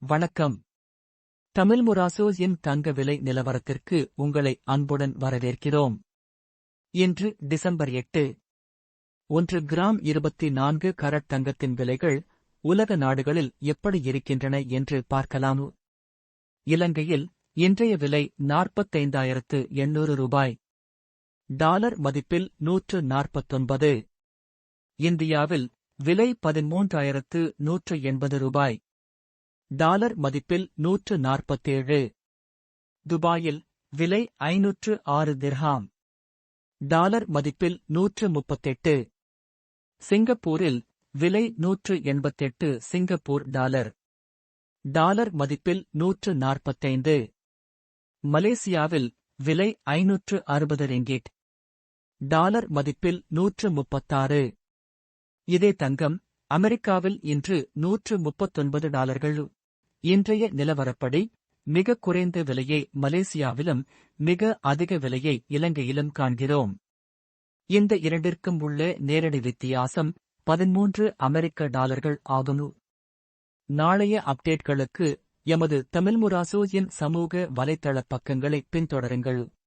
வணக்கம். தமிழ் முராசோஸ் தங்க விலை நிலவரத்திற்கு உங்களை அன்புடன் வரவேற்கிறோம். இன்று டிசம்பர் எட்டு. ஒன்று கிராம் இருபத்தி நான்கு கரட் தங்கத்தின் விலைகள் உலக நாடுகளில் எப்படி இருக்கின்றன என்று பார்க்கலாம்? இலங்கையில் இன்றைய விலை நாற்பத்தைந்தாயிரத்து எண்ணூறு ரூபாய். டாலர் மதிப்பில் நூற்று நாற்பத்தொன்பது. இந்தியாவில் விலை பதிமூன்றாயிரத்து நூற்று எண்பது ரூபாய். டாலர் மதிப்பில் நூற்று நாற்பத்தேழு. துபாயில் விலை ஐநூற்று ஆறு திர்ஹாம். டாலர் மதிப்பில் நூற்று முப்பத்தெட்டு. சிங்கப்பூரில் விலை நூற்று எண்பத்தெட்டு சிங்கப்பூர் டாலர். டாலர் மதிப்பில் நூற்று நாற்பத்தைந்து. மலேசியாவில் விலை ஐநூற்று அறுபது ரிங்கிட். டாலர் மதிப்பில் நூற்று முப்பத்தாறு. இதே தங்கம் அமெரிக்காவில் இன்று நூற்று முப்பத்தொன்பது டாலர்கள். இன்றைய நிலவரப்படி மிக குறைந்த விலையை மலேசியாவிலும் மிக அதிக விலையை இலங்கையிலும் காண்கிறோம். இந்த இரண்டிற்கும் உள்ள நேரடி வித்தியாசம் பதிமூன்று அமெரிக்க டாலர்கள் ஆகும். நாளைய அப்டேட்களுக்கு எமது தமிழ் முராசோயின் சமூக வலைத்தள பக்கங்களை பின்தொடருங்கள்.